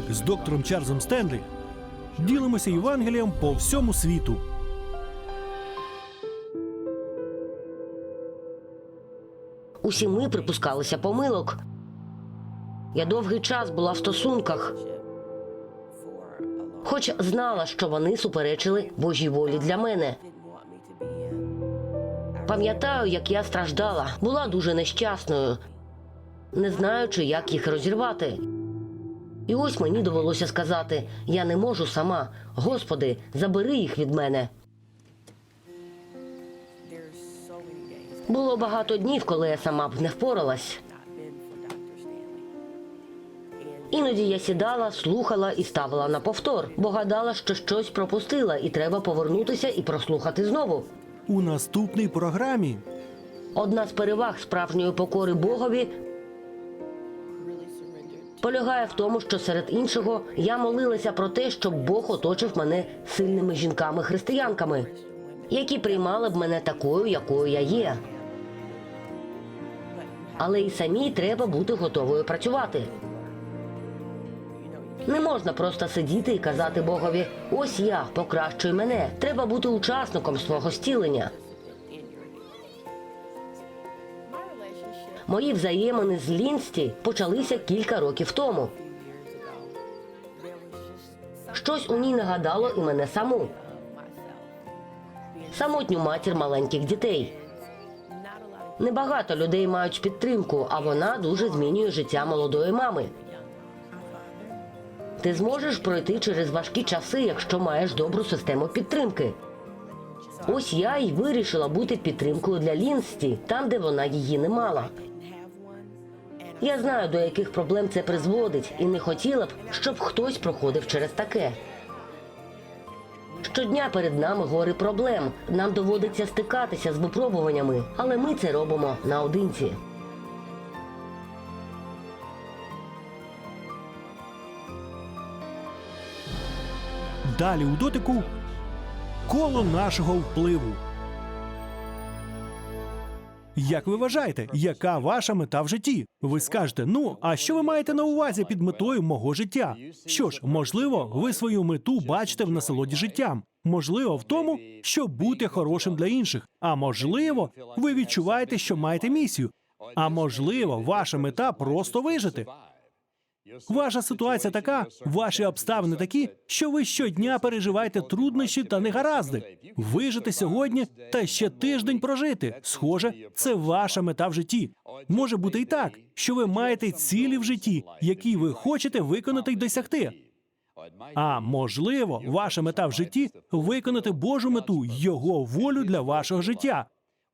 дотик з доктором Чарльзом Стенлі ділимося Євангелієм по всьому світу. Усі ми припускалися помилок. Я довгий час була в стосунках, хоч знала, що вони суперечили Божій волі для мене. Пам'ятаю, як я страждала, була дуже нещасною, не знаючи, як їх розірвати. І ось мені довелося сказати: я не можу сама. Господи, забери їх від мене. Було багато днів, коли я сама б не впоралась. Іноді я сідала, слухала і ставила на повтор, бо гадала, що щось пропустила, і треба повернутися і прослухати знову. У наступній програмі Одна з переваг справжньої покори Богові полягає в тому, що серед іншого я молилася про те, щоб Бог оточив мене сильними жінками-християнками, які приймали б мене такою, якою я є. Але і самій треба бути готовою працювати. Не можна просто сидіти і казати Богові: ось я, покращуй мене. Треба бути учасником свого зцілення. Мої взаємини з Лінсті почалися кілька років тому. Щось у ній нагадало і мене саму. Самотню матір маленьких дітей. Небагато людей мають підтримку, а вона дуже змінює життя молодої мами. Ти зможеш пройти через важкі часи, якщо маєш добру систему підтримки. Ось я й вирішила бути підтримкою для Лінсті, там, де вона її не мала. Я знаю, до яких проблем це призводить, і не хотіла б, щоб хтось проходив через таке. Щодня перед нами гори проблем. Нам доводиться стикатися з випробуваннями, але ми це робимо наодинці. далі у дотику коло нашого впливу. Як ви вважаєте, яка ваша мета в житті? Ви скажете, ну а що ви маєте на увазі під метою мого життя? Що ж, можливо, ви свою мету бачите в насолоді життям. Можливо, в тому, щоб бути хорошим для інших. А можливо, ви відчуваєте, що маєте місію. А можливо, ваша мета просто вижити. Ваша ситуація така, ваші обставини такі, що ви щодня переживаєте труднощі та негаразди. Вижити сьогодні та ще тиждень прожити. Схоже, це ваша мета в житті. Може бути і так, що ви маєте цілі в житті, які ви хочете виконати й досягти. А можливо, ваша мета в житті виконати Божу мету, його волю для вашого життя.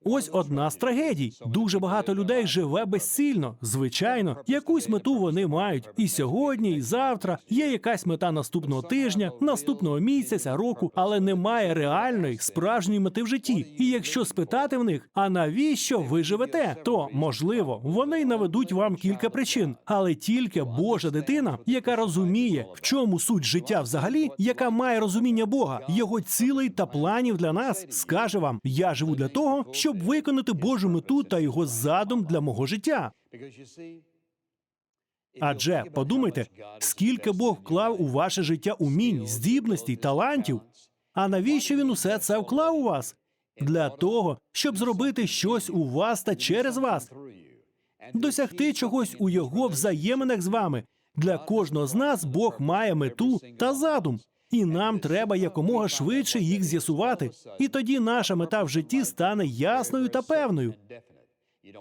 Ось одна з трагедій. Дуже багато людей живе безцільно. Звичайно, якусь мету вони мають. І сьогодні, і завтра є якась мета наступного тижня, наступного місяця, року, але немає реальної справжньої мети в житті. І якщо спитати в них, а навіщо ви живете, то можливо вони й наведуть вам кілька причин, але тільки Божа дитина, яка розуміє, в чому суть життя взагалі, яка має розуміння Бога, його цілей та планів для нас, скаже вам: я живу для того, щоб виконати Божу мету та його задум для мого життя. Адже подумайте, скільки Бог вклав у ваше життя умінь, здібностей, талантів. А навіщо він усе це вклав у вас? Для того, щоб зробити щось у вас та через вас, досягти чогось у його взаєминах з вами. Для кожного з нас Бог має мету та задум, і нам треба якомога швидше їх з'ясувати. І тоді наша мета в житті стане ясною та певною.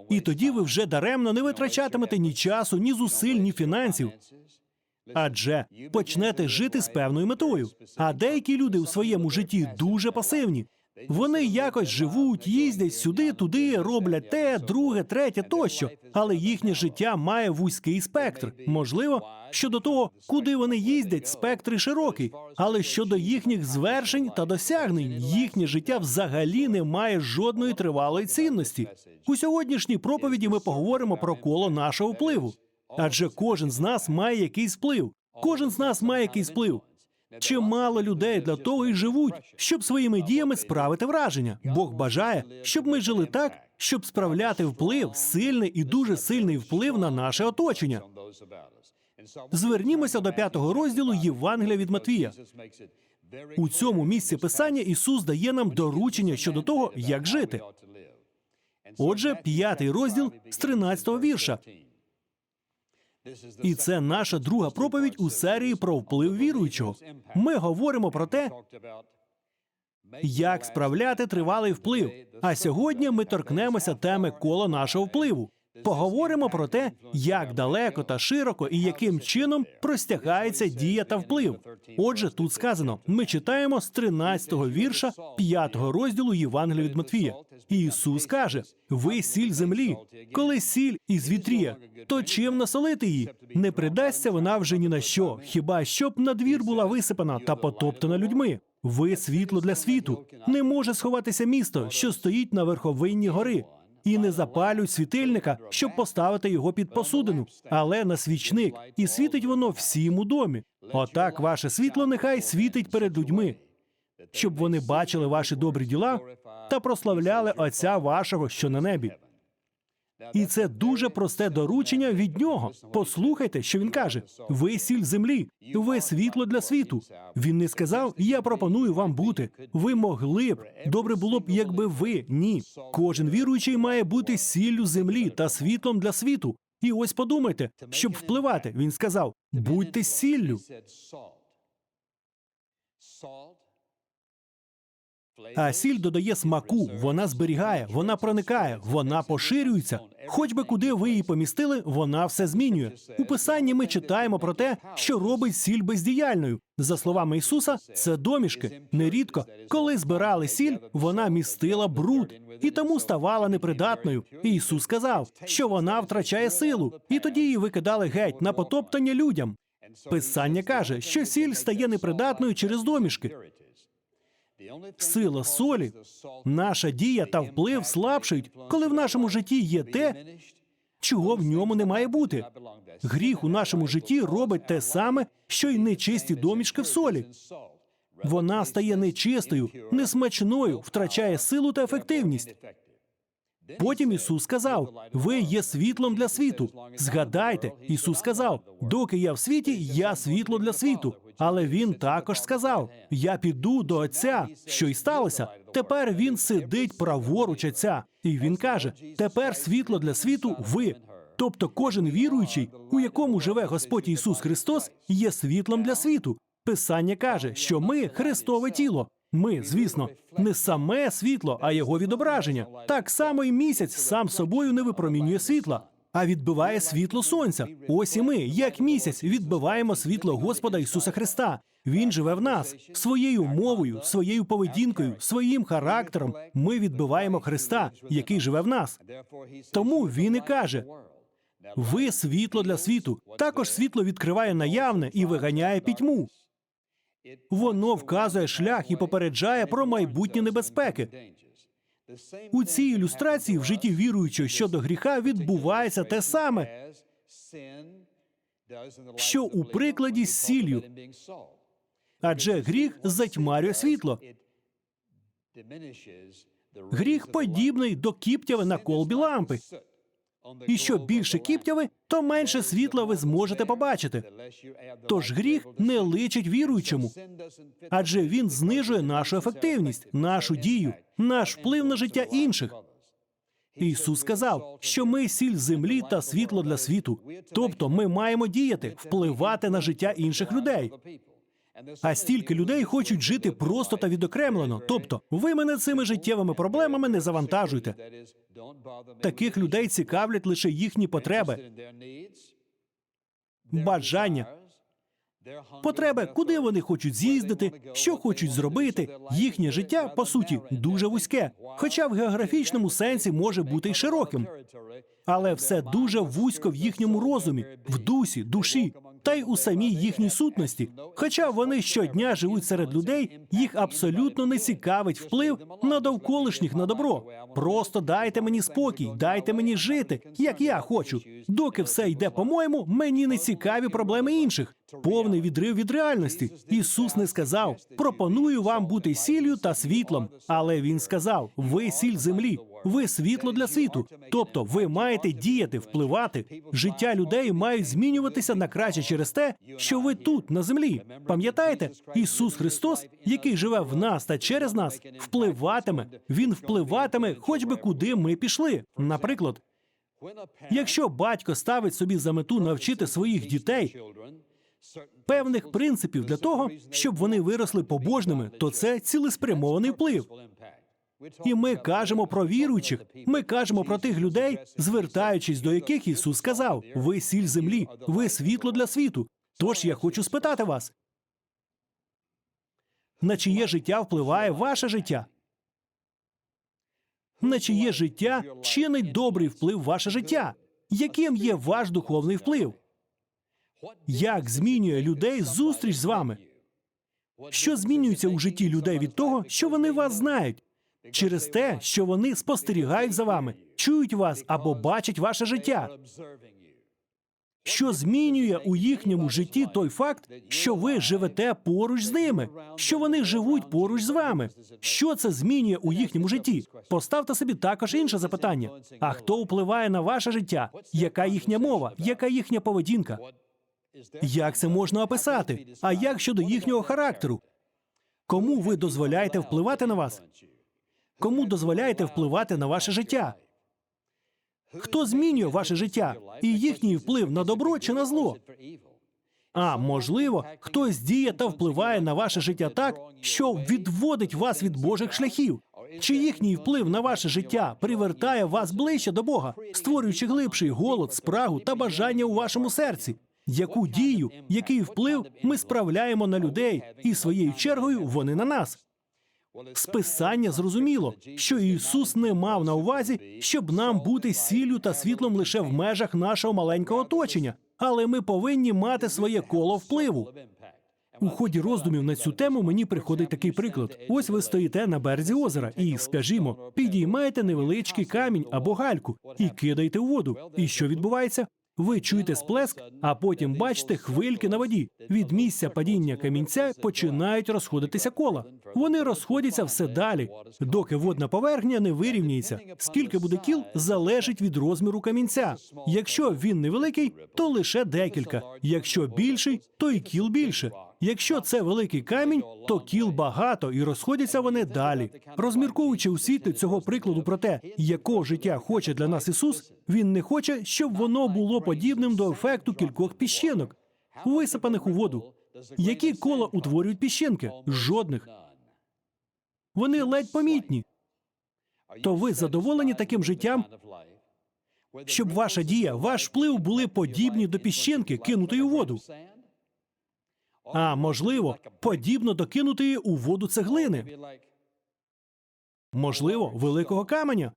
І тоді ви вже даремно не витрачатимете ні часу, ні зусиль, ні фінансів. Адже почнете жити з певною метою. А деякі люди у своєму житті дуже пасивні. Вони якось живуть, їздять сюди, туди, роблять те, друге, третє тощо, але їхнє життя має вузький спектр. Можливо, щодо того, куди вони їздять, спектр широкий, але щодо їхніх звершень та досягнень, їхнє життя взагалі не має жодної тривалої цінності. У сьогоднішній проповіді ми поговоримо про коло нашого впливу. Адже кожен з нас має якийсь вплив. Кожен з нас має якийсь вплив. Чимало людей для того і живуть, щоб своїми діями справити враження. Бог бажає, щоб ми жили так, щоб справляти вплив, сильний і дуже сильний вплив на наше оточення. Звернімося до п'ятого розділу Євангелія від Матвія. У цьому місці писання Ісус дає нам доручення щодо того, як жити. Отже, п'ятий розділ з 13-го вірша. І це наша друга проповідь у серії про вплив віруючого. Ми говоримо про те, як справляти тривалий вплив. А сьогодні ми торкнемося теми кола нашого впливу. Поговоримо про те, як далеко та широко і яким чином простягається дія та вплив. Отже, тут сказано: ми читаємо з 13-го вірша 5-го розділу Євангелія від Матвія. Ісус каже: Ви сіль землі. Коли сіль із вітріє, то чим насолити її? Не придасться вона вже ні на що, хіба щоб на двір була висипана та потоптана людьми. Ви світло для світу. Не може сховатися місто, що стоїть на верховинні гори. І не запалюють світильника, щоб поставити його під посудину, але на свічник, і світить воно всім у домі. Отак ваше світло нехай світить перед людьми, щоб вони бачили ваші добрі діла та прославляли Отця вашого, що на небі. І це дуже просте доручення від нього. Послухайте, що він каже: ви сіль землі, ви світло для світу. Він не сказав: Я пропоную вам бути. Ви могли б. Добре було б, якби ви ні. Кожен віруючий має бути сіллю землі та світлом для світу. І ось подумайте, щоб впливати. Він сказав: будьте сіллю. А сіль додає смаку, вона зберігає, вона проникає, вона поширюється. Хоч би куди ви її помістили, вона все змінює. У писанні ми читаємо про те, що робить сіль бездіяльною. За словами Ісуса, це домішки. Нерідко, коли збирали сіль, вона містила бруд і тому ставала непридатною. Ісус сказав, що вона втрачає силу, і тоді її викидали геть на потоптання людям. Писання каже, що сіль стає непридатною через домішки. Сила солі, наша дія та вплив слабшають, коли в нашому житті є те, чого в ньому не має бути. Гріх у нашому житті робить те саме, що й нечисті домішки в солі. Вона стає нечистою, несмачною, втрачає силу та ефективність. Потім Ісус сказав: Ви є світлом для світу. Згадайте, Ісус сказав: доки я в світі, я світло для світу. Але він також сказав: Я піду до Отця, що й сталося. Тепер він сидить праворуч Отця. І він каже: Тепер світло для світу ви. Тобто кожен віруючий, у якому живе Господь Ісус Христос, є світлом для світу. Писання каже, що ми Христове тіло. Ми, звісно, не саме світло, а його відображення. Так само і місяць сам собою не випромінює світла, а відбиває світло сонця. Ось і ми, як місяць, відбиваємо світло Господа Ісуса Христа. Він живе в нас своєю мовою, своєю поведінкою, своїм характером. Ми відбиваємо Христа, який живе в нас. Тому він і каже: ви світло для світу. Також світло відкриває наявне і виганяє пітьму. Воно вказує шлях і попереджає про майбутні небезпеки. У цій ілюстрації в житті віруючого щодо гріха відбувається те саме, що у прикладі з сіллю. адже гріх затьмарює світло. Гріх подібний до кіптяви на колбі лампи. І що більше кіптяви, то менше світла ви зможете побачити. Тож гріх не личить віруючому, адже він знижує нашу ефективність, нашу дію, наш вплив на життя інших. Ісус сказав, що ми сіль землі та світло для світу. Тобто ми маємо діяти, впливати на життя інших людей. А стільки людей хочуть жити просто та відокремлено. Тобто, ви мене цими життєвими проблемами не завантажуйте. Таких людей цікавлять лише їхні потреби, бажання, потреби, куди вони хочуть з'їздити, що хочуть зробити. Їхнє життя по суті дуже вузьке, хоча в географічному сенсі може бути й широким. Але все дуже вузько в їхньому розумі, в дусі, душі та й у самій їхній сутності. Хоча вони щодня живуть серед людей, їх абсолютно не цікавить вплив на довколишніх на добро. Просто дайте мені спокій, дайте мені жити, як я хочу. Доки все йде по-моєму, мені не цікаві проблеми інших. Повний відрив від реальності. Ісус не сказав: пропоную вам бути сіллю та світлом. Але він сказав: ви сіль землі, ви світло для світу. Тобто, ви маєте діяти, впливати. Життя людей мають змінюватися на краще через те, що ви тут, на землі. Пам'ятаєте, Ісус Христос, який живе в нас та через нас, впливатиме. Він впливатиме, хоч би куди ми пішли. Наприклад, якщо батько ставить собі за мету навчити своїх дітей певних принципів для того, щоб вони виросли побожними, то це цілеспрямований вплив. І ми кажемо про віруючих. Ми кажемо про тих людей, звертаючись до яких Ісус сказав: ви сіль землі, ви світло для світу. Тож я хочу спитати вас, на чиє життя впливає ваше життя? На чиє життя чинить добрий вплив ваше життя? Яким є ваш духовний вплив? Як змінює людей зустріч з вами? Що змінюється у житті людей від того, що вони вас знають? Через те, що вони спостерігають за вами, чують вас або бачать ваше життя. Що змінює у їхньому житті той факт, що ви живете поруч з ними, що вони живуть поруч з вами? Що це змінює у їхньому житті? Поставте собі також інше запитання: а хто впливає на ваше життя? Яка їхня мова? Яка їхня поведінка? Як це можна описати? А як щодо їхнього характеру? Кому ви дозволяєте впливати на вас? Кому дозволяєте впливати на ваше життя? Хто змінює ваше життя і їхній вплив на добро чи на зло? А можливо, хтось діє та впливає на ваше життя так, що відводить вас від Божих шляхів. Чи їхній вплив на ваше життя привертає вас ближче до Бога, створюючи глибший голод, спрагу та бажання у вашому серці? Яку дію, який вплив ми справляємо на людей, і своєю чергою вони на нас? З писання зрозуміло, що Ісус не мав на увазі, щоб нам бути сіллю та світлом лише в межах нашого маленького оточення, але ми повинні мати своє коло впливу. У ході роздумів на цю тему мені приходить такий приклад: ось ви стоїте на березі озера і, скажімо, підіймаєте невеличкий камінь або гальку і кидаєте у воду. І що відбувається? Ви чуєте сплеск, а потім бачите хвильки на воді. Від місця падіння камінця починають розходитися кола. Вони розходяться все далі, доки водна поверхня не вирівнюється. Скільки буде кіл, залежить від розміру камінця. Якщо він невеликий, то лише декілька. Якщо більший, то і кіл більше. Якщо це великий камінь, то кіл багато і розходяться вони далі. Розмірковуючи у світлі цього прикладу про те, якого життя хоче для нас Ісус, він не хоче, щоб воно було подібним до ефекту кількох піщинок, висипаних у воду. Які кола утворюють піщинки? Жодних. Вони ледь помітні. То ви задоволені таким життям, щоб ваша дія, ваш вплив були подібні до піщинки, кинутої у воду. А можливо, подібно до кинутої у воду цеглини, можливо, великого каменя.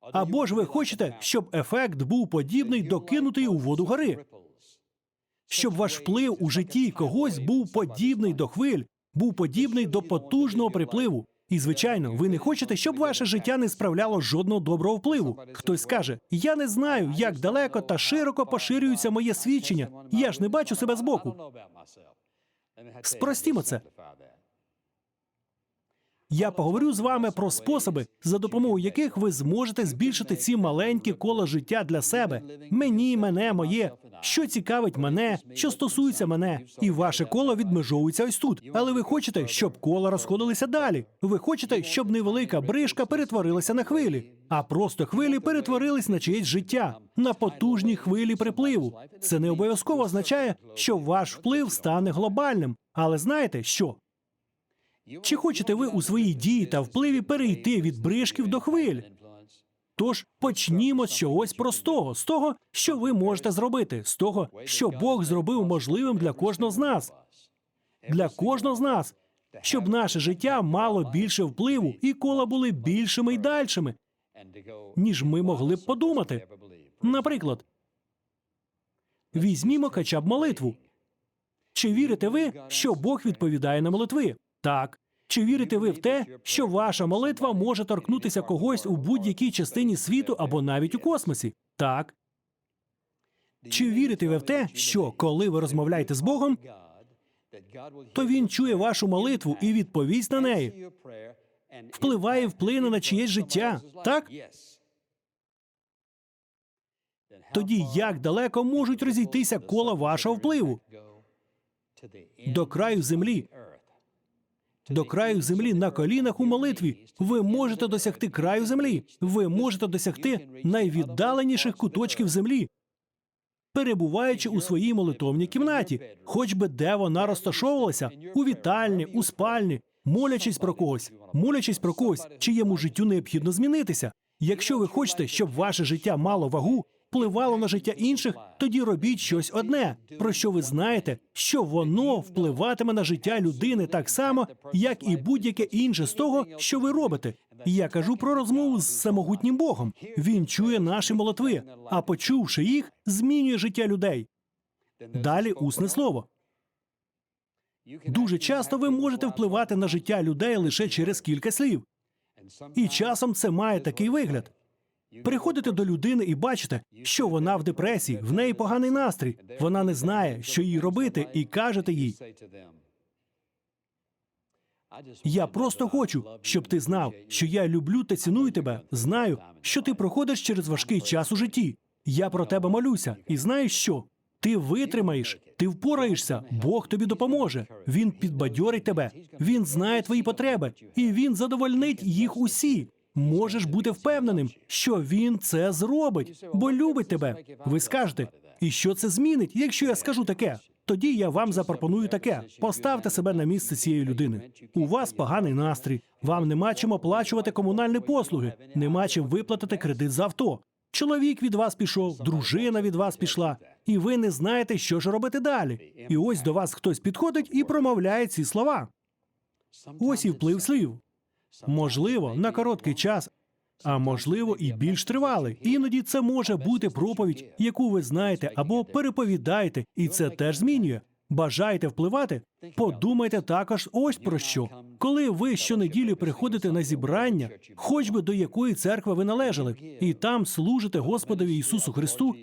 Або ж ви хочете, щоб ефект був подібний до кинутої у воду гори, щоб ваш вплив у житті когось був подібний до хвиль, був подібний до потужного припливу. І, звичайно, ви не хочете, щоб ваше життя не справляло жодного доброго впливу. Хтось скаже: я не знаю, як далеко та широко поширюється моє свідчення. Я ж не бачу себе збоку. Спростімо це. Я поговорю з вами про способи, за допомогою яких ви зможете збільшити ці маленькі кола життя для себе. Мені, мене, моє, що цікавить мене, що стосується мене, і ваше коло відмежовується ось тут. Але ви хочете, щоб кола розходилися далі. Ви хочете, щоб невелика бришка перетворилася на хвилі, а просто хвилі перетворились на чиєсь життя, на потужні хвилі припливу. Це не обов'язково означає, що ваш вплив стане глобальним. Але знаєте що? Чи хочете ви у своїй дії та впливі перейти від бришків до хвиль? Тож почнімо з чогось простого, з того, що ви можете зробити, з того, що Бог зробив можливим для кожного з нас, для кожного з нас, щоб наше життя мало більше впливу і кола були більшими і дальшими, ніж ми могли б подумати. Наприклад, візьмімо хоча б молитву. Чи вірите ви, що Бог відповідає на молитви? Так. Чи вірите ви в те, що ваша молитва може торкнутися когось у будь-якій частині світу або навіть у космосі? Так. Чи вірите ви в те, що коли ви розмовляєте з Богом, то він чує вашу молитву і відповість на неї? Впливає, вплине на чиєсь життя, так? Тоді як далеко можуть розійтися кола вашого впливу? До краю землі. До краю землі на колінах у молитві. Ви можете досягти краю землі. Ви можете досягти найвіддаленіших куточків землі, перебуваючи у своїй молитовній кімнаті, хоч би де вона розташовувалася, у вітальні, у спальні, молячись про когось, молячись про когось, чиєму життю необхідно змінитися. Якщо ви хочете, щоб ваше життя мало вагу, впливало на життя інших, тоді робіть щось одне, про що ви знаєте, що воно впливатиме на життя людини так само, як і будь-яке інше з того, що ви робите. Я кажу про розмову з самогутнім Богом. Він чує наші молитви, а почувши їх, змінює життя людей. Далі усне слово. Дуже часто ви можете впливати на життя людей лише через кілька слів. І часом це має такий вигляд. Приходите до людини і бачите, що вона в депресії, в неї поганий настрій. Вона не знає, що їй робити, і кажете їй: Я просто хочу, щоб ти знав, що я люблю та ціную тебе. Знаю, що ти проходиш через важкий час у житті. Я про тебе молюся, і знаєш що? Ти витримаєш, ти впораєшся, Бог тобі допоможе. Він підбадьорить тебе, він знає твої потреби, і він задовольнить їх усі. Можеш бути впевненим, що він це зробить, бо любить тебе. Ви скажете, і що це змінить, якщо я скажу таке? Тоді я вам запропоную таке: поставте себе на місце цієї людини. У вас поганий настрій, вам нема чим оплачувати комунальні послуги, нема чим виплатити кредит за авто. Чоловік від вас пішов, дружина від вас пішла, і ви не знаєте, що ж робити далі. І ось до вас хтось підходить і промовляє ці слова. Ось і вплив слів. Можливо, на короткий час, а можливо, і більш тривалий. Іноді це може бути проповідь, яку ви знаєте, або переповідаєте, і це теж змінює. Бажаєте впливати? Подумайте також ось про що. Коли ви щонеділі приходите на зібрання, хоч би до якої церкви ви належали, і там служите Господові Ісусу Христу,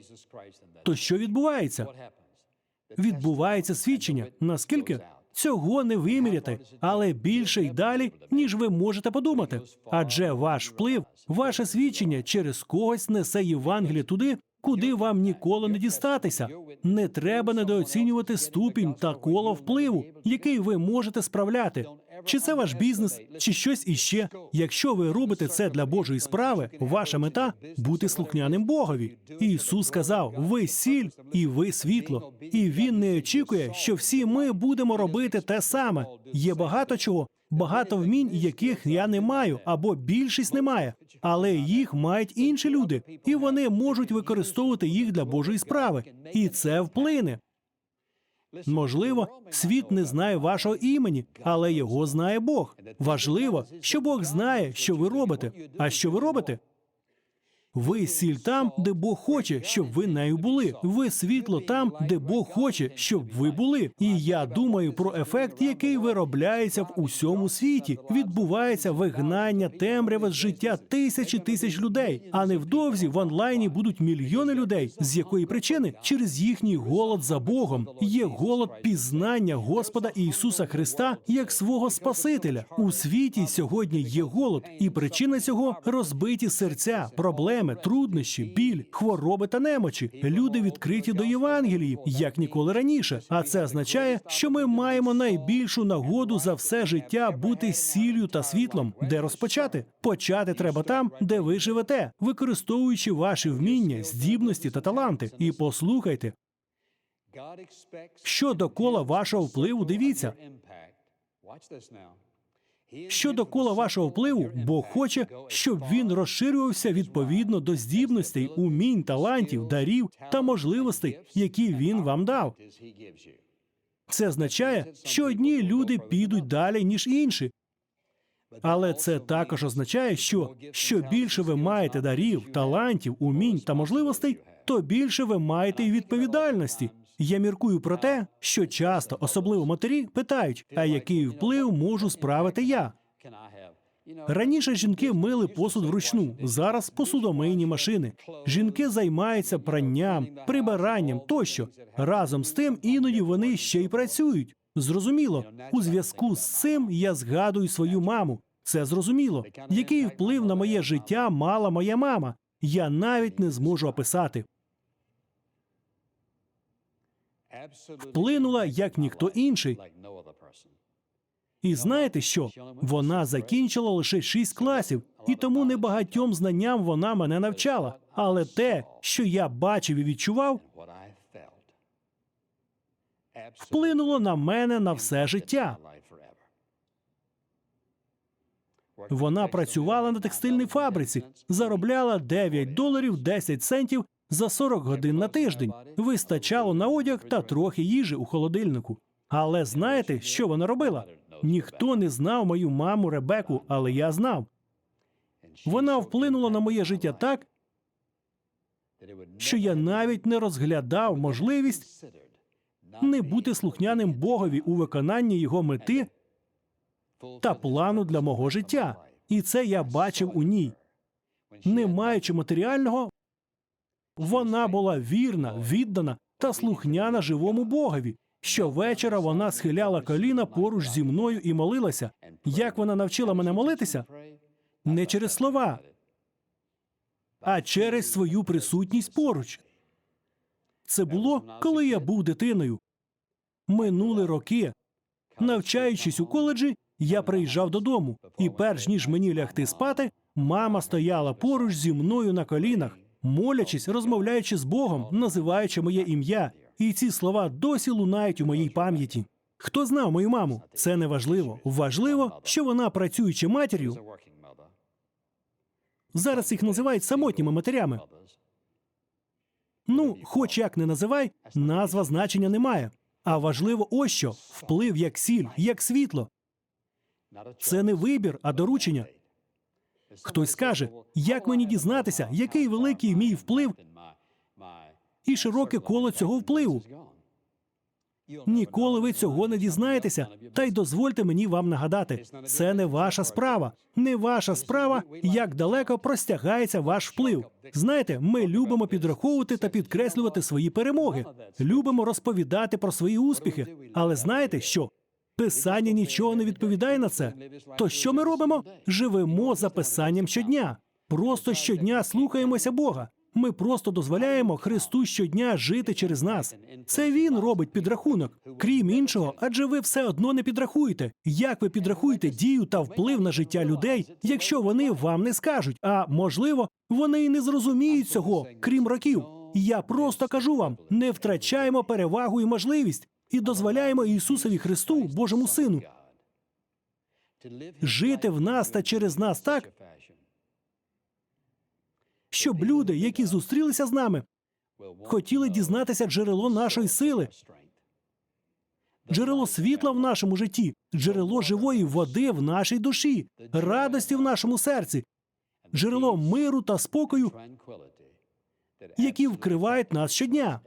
то що відбувається? Відбувається свідчення. Наскільки? Цього не виміряти, але більше й далі, ніж ви можете подумати. Адже ваш вплив, ваше свідчення через когось несе Євангеліє туди, куди вам ніколи не дістатися. Не треба недооцінювати ступінь та коло впливу, який ви можете справляти. Чи це ваш бізнес, чи щось іще. Якщо ви робите це для Божої справи, ваша мета бути слухняним Богові. Ісус сказав: ви сіль і ви світло. І він не очікує, що всі ми будемо робити те саме. Є багато чого, багато вмінь, яких я не маю, або більшість не має, але їх мають інші люди, і вони можуть використовувати їх для Божої справи. І це вплине. Можливо, світ не знає вашого імені, але його знає Бог. Важливо, що Бог знає, що ви робите. А що ви робите? Ви сіль там, де Бог хоче, щоб ви нею були. Ви світло там, де Бог хоче, щоб ви були. І я думаю про ефект, який виробляється в усьому світі. Відбувається вигнання темряви з життя тисячі тисяч людей. А невдовзі в онлайні будуть мільйони людей. З якої причини? Через їхній голод за Богом є голод пізнання Господа Ісуса Христа як свого Спасителя. У світі сьогодні є голод, і причина цього розбиті серця, проблеми, труднощі, біль, хвороби та немочі. Люди відкриті до Євангелії, як ніколи раніше. А це означає, що ми маємо найбільшу нагоду за все життя бути сіллю та світлом, де розпочати. Почати треба там, де ви живете, використовуючи ваші вміння, здібності та таланти. І послухайте, що довкола вашого впливу, дивіться. Що довкола вашого впливу, Бог хоче, щоб він розширювався відповідно до здібностей, умінь, талантів, дарів та можливостей, які він вам дав. Це означає, що одні люди підуть далі ніж інші. Але це також означає, що що більше ви маєте дарів, талантів, умінь та можливостей, то більше ви маєте й відповідальності. Я міркую про те, що часто, особливо матері, питають, а який вплив можу справити я. Раніше жінки мили посуд вручну, зараз посудомийні машини. Жінки займаються пранням, прибиранням тощо. Разом з тим іноді вони ще й працюють. Зрозуміло, у зв'язку з цим я згадую свою маму. Це зрозуміло. Який вплив на моє життя мала моя мама? Я навіть не зможу описати. Вплинула як ніхто інший. І знаєте що? Вона закінчила лише шість класів, і тому небагатьом знанням вона мене навчала. Але те, що я бачив і відчував, вплинуло на мене на все життя. Вона працювала на текстильній фабриці, заробляла 9 доларів 10 центів за 40 годин на тиждень. Вистачало на одяг та трохи їжі у холодильнику. Але знаєте, що вона робила? Ніхто не знав мою маму Ребеку, але я знав. Вона вплинула на моє життя так, що я навіть не розглядав можливість не бути слухняним Богові у виконанні його мети та плану для мого життя. І це я бачив у ній. Не маючи матеріального, вона була вірна, віддана та слухняна живому Богові. Щовечора вона схиляла коліна поруч зі мною і молилася. Як вона навчила мене молитися? Не через слова, а через свою присутність поруч. Це було, коли я був дитиною. Минули роки. Навчаючись у коледжі, я приїжджав додому, і перш ніж мені лягти спати, мама стояла поруч зі мною на колінах, молячись, розмовляючи з Богом, називаючи моє ім'я. І ці слова досі лунають у моїй пам'яті. Хто знав мою маму? Це не важливо. Важливо, що вона, працюючи матір'ю, зараз їх називають самотніми матерями. Ну, хоч як не називай, назва значення не має. А важливо ось що вплив як сіль, як світло. Це не вибір, а доручення. Хтось скаже, як мені дізнатися, який великий мій вплив і широке коло цього впливу. Ніколи ви цього не дізнаєтеся, та й дозвольте мені вам нагадати, це не ваша справа, не ваша справа, як далеко простягається ваш вплив. Знаєте, ми любимо підраховувати та підкреслювати свої перемоги, любимо розповідати про свої успіхи. Але знаєте що? Писання нічого не відповідає на це. То що ми робимо? Живемо за писанням щодня. Просто щодня слухаємося Бога. Ми просто дозволяємо Христу щодня жити через нас. Це він робить підрахунок. Крім іншого, адже ви все одно не підрахуєте. Як ви підрахуєте дію та вплив на життя людей, якщо вони вам не скажуть? А можливо, вони й не зрозуміють цього, крім років. Я просто кажу вам: не втрачаємо перевагу і можливість, і дозволяємо Ісусові Христу, Божому Сину, жити в нас та через нас так, щоб люди, які зустрілися з нами, хотіли дізнатися джерело нашої сили, джерело світла в нашому житті, джерело живої води в нашій душі, радості в нашому серці, джерело миру та спокою, які вкривають нас щодня.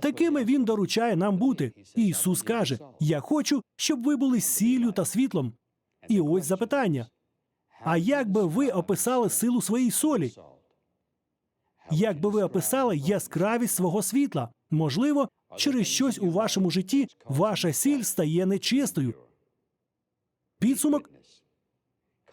Такими він доручає нам бути. Ісус каже: Я хочу, щоб ви були сіллю та світлом. І ось запитання: а як би ви описали силу своєї солі? Як би ви описали яскравість свого світла? Можливо, через щось у вашому житті ваша сіль стає нечистою. Підсумок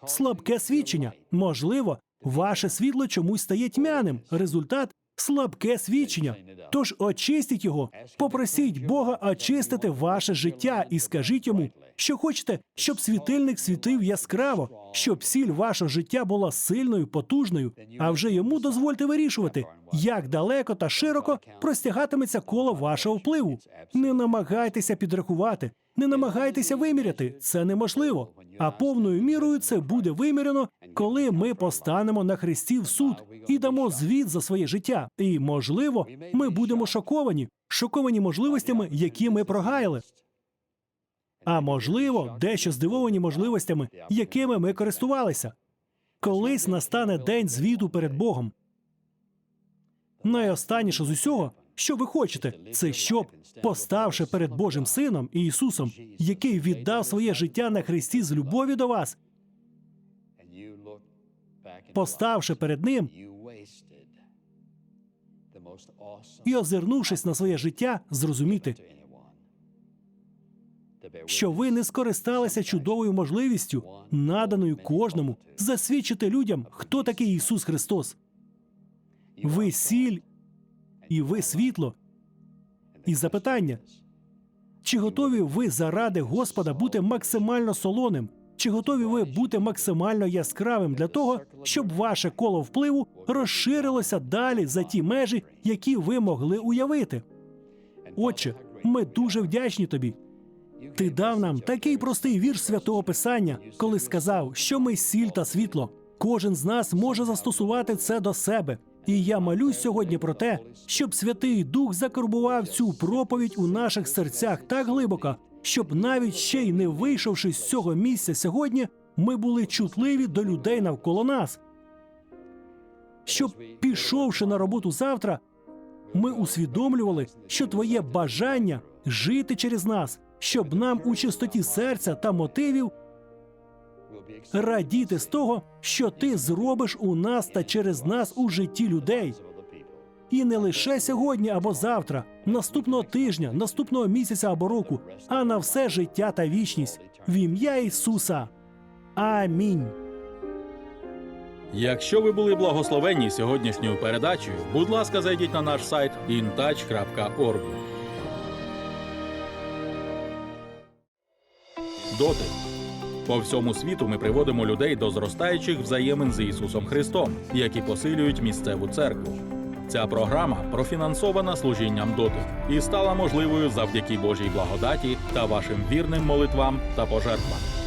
слабке свідчення. Можливо, ваше світло чомусь стає тьмяним. Результат слабке свідчення. Тож очистіть його, попросіть Бога очистити ваше життя і скажіть йому, що хочете, щоб світильник світив яскраво, щоб сіль вашого життя була сильною, потужною. А вже йому дозвольте вирішувати, як далеко та широко простягатиметься коло вашого впливу. Не намагайтеся підрахувати, не намагайтеся виміряти. Це неможливо. А повною мірою це буде виміряно, коли ми постанемо на хресті в суд і дамо звіт за своє життя. І можливо, ми будемо шоковані, шоковані можливостями, які ми прогаяли. А можливо, дещо здивовані можливостями, якими ми користувалися. Колись настане день звіту перед Богом. Найостанніше з усього, що ви хочете, це щоб, поставши перед Божим Сином Ісусом, який віддав своє життя на Христі з любові до вас, поставши перед Ним і озирнувшись на своє життя, зрозуміти, що ви не скористалися чудовою можливістю, наданою кожному, засвідчити людям, хто такий Ісус Христос. Ви сіль і ви світло. І запитання: чи готові ви заради Господа бути максимально солоним? Чи готові ви бути максимально яскравим для того, щоб ваше коло впливу розширилося далі за ті межі, які ви могли уявити? Отче, ми дуже вдячні тобі. Ти дав нам такий простий вірш святого Писання, коли сказав, що ми сіль та світло. Кожен з нас може застосувати це до себе. І я молюсь сьогодні про те, щоб Святий Дух закарбував цю проповідь у наших серцях так глибоко, щоб навіть ще й не вийшовши з цього місця сьогодні, ми були чутливі до людей навколо нас. Щоб, пішовши на роботу завтра, ми усвідомлювали, що твоє бажання жити через нас, щоб нам у чистоті серця та мотивів радіти з того, що ти зробиш у нас та через нас у житті людей. І не лише сьогодні або завтра, наступного тижня, наступного місяця або року, а на все життя та вічність в ім'я Ісуса. Амінь. Якщо ви були благословенні сьогоднішньою передачею, будь ласка, зайдіть на наш сайт intouch.org. Доти. По всьому світу ми приводимо людей до зростаючих взаємин з Ісусом Христом, які посилюють місцеву церкву. Ця програма профінансована служінням доти і стала можливою завдяки Божій благодаті та вашим вірним молитвам та пожертвам.